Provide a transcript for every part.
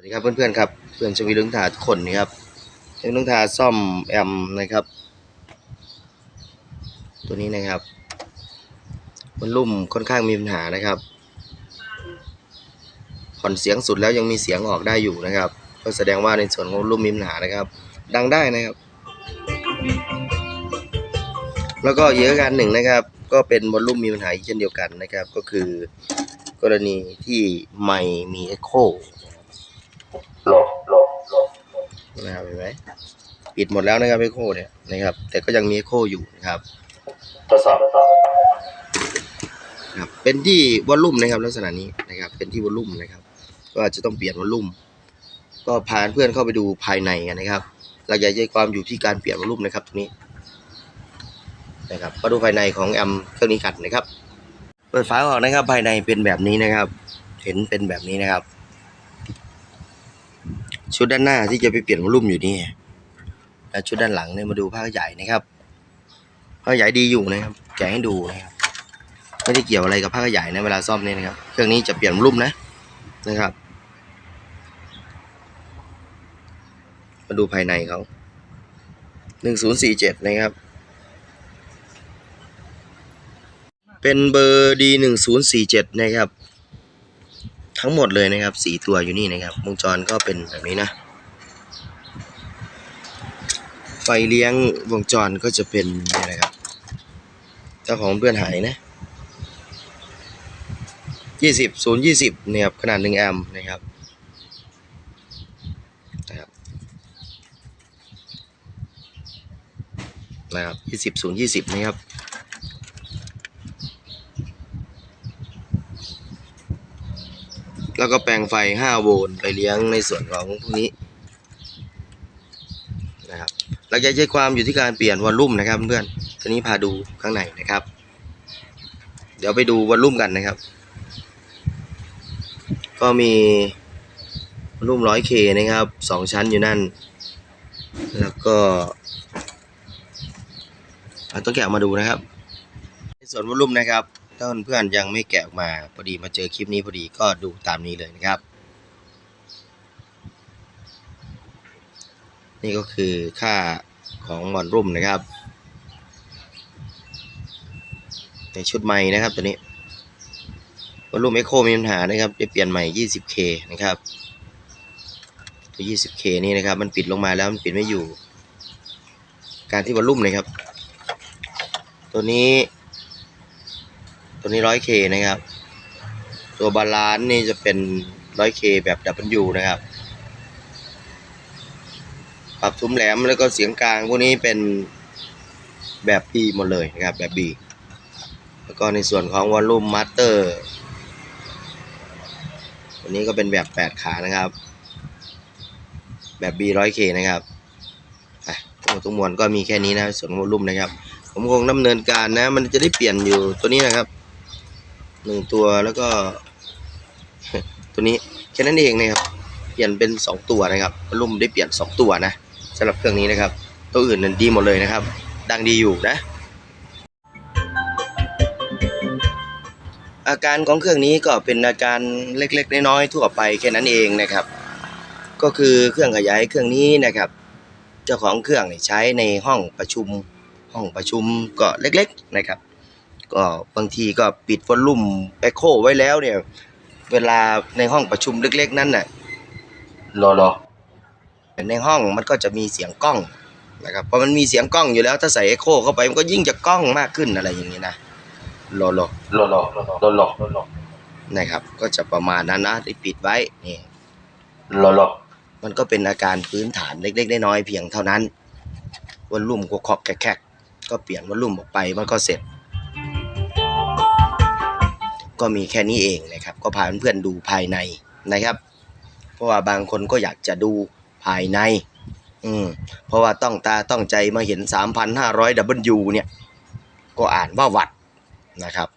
สวัสดีครับเพื่อนๆครับเพื่อนชวีเรื่องถาทุกคนนี่ครับเรื่องถาซ่อมแอมนะครับ ตัวนี้นะครับ มันลุ่มค่อนข้างมีปัญหานะครับผ่อนเสียงสุดแล้วยังมีเสียงออกได้อยู่นะครับ ก็แสดงว่าในส่วนของลุ่มมีปัญหานะครับ ดังได้นะครับ แล้วก็อีกอาการหนึ่งนะครับ ก็เป็นวอลลุ่มมีปัญหาเช่นเดียวกันนะครับ ก็คือ กรณีที่ไมค์มีเอ็โค หลบหลบหลบนะครับเห็นไหมปิดหมดแล้วนะครับเอโคเนี่ยนะครับ แต่ก็ยังมีเอโคอยู่นะครับทดสอบทดสอบครับเป็นที่วอลลุ่มนะครับ ลักษณะนี้นะครับ เป็นที่วอลลุ่มนะครับ ก็จะต้องเปลี่ยนวอลลุ่ม ก็พาเพื่อนเข้าไปดูภายในกันนะครับหลักใหญ่ใจความอยู่ที่การเปลี่ยนวอลลุ่มนะครับตรงนี้นะครับมาดูภายในของแอมเครื่องนี้กันนะครับ เปิดฝาออกนะครับภายในเป็นแบบนี้นะครับ เห็นเป็นแบบนี้นะครับ ชุดด้านหน้าที่จะไปเปลี่ยนวอลลุ่มอยู่นี่แล้วชุดด้านหลังเนี่ยมาดูผ้าขยายนะครับผ้าขยายดีอยู่นะครับแกะให้ดูนะครับไม่ได้เกี่ยวอะไรกับผ้าขยายนะเวลาซ่อมเนี่ยนะครับ เครื่องนี้จะเปลี่ยนวอลุ่มนะนะครับ มาดูภายในเขาหนึ่งศูนย์สี่เจ็ดนะครับ เป็นเบอร์ดีหนึ่งศูนย์สี่เจ็ดนะครับ ทั้งหมดเลยนะครับสี่ตัวอยู่นี่นะครับวงจรก็เป็นแบบนี้นะไฟเลี้ยงวงจรก็จะเป็นนี่นะครับเจ้าของเพื่อนหายนะยี่สิบศูนย์ยี่สิบเนี่ยครับขนาดหนึ่งแอมป์นะครับนะครับนะครับยี่สิบศูนย์ยี่สิบนะครับ แล้วก็แปลงไฟห้าโวลต์ไปเลี้ยงในส่วนของพวกนี้นะครับหลักใหญ่ใจความอยู่ที่การเปลี่ยนวอลลุ่มนะครับเพื่อนทีนี้พาดูข้างในนะครับ เดี๋ยวไปดูวอลลุ่มกันนะครับ ก็มีรุ่มร้อยเคนะครับสองชั้นอยู่นั่น แล้วก็ต้องแกะมาดูนะครับ ในส่วนวอลลุ่มนะครับ ถ้าเพื่อนๆยังไม่แกะออกมาพอดีมาเจอคลิปนี้พอดีก็ดูตามนี้เลยนะครับ นี่ก็คือค่าของวอลลุ่มนะครับ ในชุดใหม่นะครับตัวนี้วอลลุ่มเอ็โคมีปัญหานะครับจะเปลี่ยนใหม่ 20K นะครับตัว 20K นี่นะครับ มันปิดลงมาแล้วมันปิดไม่อยู่ การที่วอลลุ่มนะครับ ตัวนี้ ตัวนี้ 100K นะครับ ตัวบาลานซ์นี่จะเป็น 100K แบบ W นะครับ ปรับทุ้มแหลมแล้วก็เสียงกลางพวกนี้เป็นแบบ B หมดเลยนะครับ แบบ B แล้วก็ในส่วนของวอลลุ่มมาสเตอร์ตัวนี้ก็เป็นแบบ 8 ขานะครับ แบบ B 100K นะครับทั้งหมดทั้งมวลก็มีแค่นี้นะส่วนวอลลุ่มนะครับ ผมคงดำเนินการนะ มันจะได้เปลี่ยนอยู่ตัวนี้นะครับ หนึ่งตัวแล้วก็ ตัวนี้แค่นั้นเองนะครับ เปลี่ยนเป็น 2 ตัวนะครับวอลลุ่มได้เปลี่ยน 2 ตัวนะสำหรับเครื่องนี้นะครับ ตัวอื่นนั้นดีหมดเลยนะครับ ดังดีอยู่นะ อาการของเครื่องนี้ก็เป็นอาการเล็กๆน้อยๆทั่วไปแค่นั้นเองนะครับ ก็คือเครื่องขยายเครื่องนี้นะครับ เจ้าของเครื่องใช้ในห้องประชุม ห้องประชุมก็เล็ก ๆนะครับ ก็บางทีก็ปิดวอลลุ่มเอ็โคไว้แล้วเนี่ย เวลาในห้องประชุมเล็กๆ นั้นน่ะรอรอในห้องมันก็จะมีเสียงกล้องนะครับพอมันมีเสียงกล้องอยู่แล้วถ้าใส่เอ็โคเข้าไปมันก็ยิ่งจะกล้องมากขึ้นอะไรอย่างนี้นะรอรอรอรอรอรอรอรอนะครับ ก็จะประมาณนั้นนะที่ปิดไว้นี่รอรอมันก็เป็นอาการพื้นฐานเล็กๆน้อยๆเพียงเท่านั้นวอลลุ่มก็คอกแคกๆก็เปลี่ยนวอลลุ่มออกไปมันก็เสร็จ ก็มีแค่นี้เองนะครับ ก็พาเพื่อนๆดูภายในนะครับ เพราะว่าบางคนก็อยากจะดูภายใน อืมเพราะว่าต้องตาต้องใจมาเห็น 3,500 W เนี่ย ก็อ่านว่าวัดนะครับ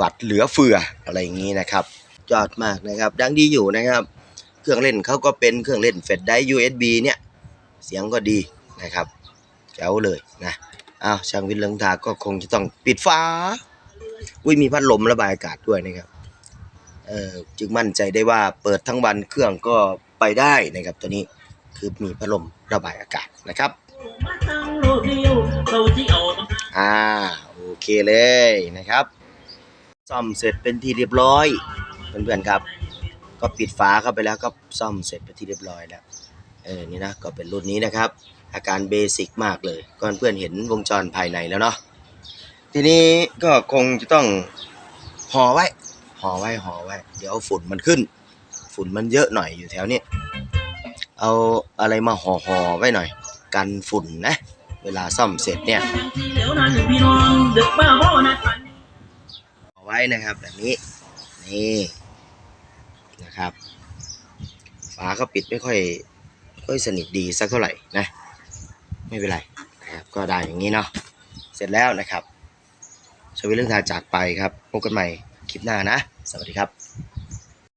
วัดเหลือเฟืออะไรอย่างนี้นะครับ ยอดมากนะครับ ดังดีอยู่นะครับ เครื่องเล่นเขาก็เป็นเครื่องเล่นเฟดได้ USB เนี่ย เสียงก็ดีนะครับแจ๋วเลยนะอ้าวช่างวิทย์เลิงทาก็คงจะต้องปิดฝา อุ้ยมีพัดลมระบายอากาศด้วยนะครับเอ่อจึงมั่นใจได้ว่าเปิดทั้งวันเครื่องก็ไปได้นะครับตัวนี้คือมีพัดลมระบายอากาศนะครับอ่าโอเคเลยนะครับซ่อมเสร็จเป็นที่เรียบร้อยเพื่อนๆครับ ก็ปิดฝาเข้าไปแล้วก็ซ่อมเสร็จเป็นที่เรียบร้อยแล้วเออนี่นะก็เป็นรุ่นนี้นะครับ อาการเบสิกมากเลยก็เพื่อนเห็นวงจรภายในแล้วเนาะ ทีนี้ก็คงจะต้องห่อไว้ห่อไว้ห่อไว้ เดี๋ยวฝุ่นมันขึ้น ฝุ่นมันเยอะหน่อยอยู่แถวนี้ เอาอะไรมาห่อห่อไว้หน่อย กันฝุ่นนะ เวลาซ่อมเสร็จเนี่ยเอไว้นะครับแบบนี้ นี่นะครับ ฝาก็ปิดไม่ค่อยค่อยสนิทดีสักเท่าไหร่นะ ไม่เป็นไรนะครับ ก็ได้อย่างนี้เนาะ เสร็จแล้วนะครับ ชวิเรื่องทางจากไปครับพบกันใหม่คลิปหน้านะ สวัสดีครับ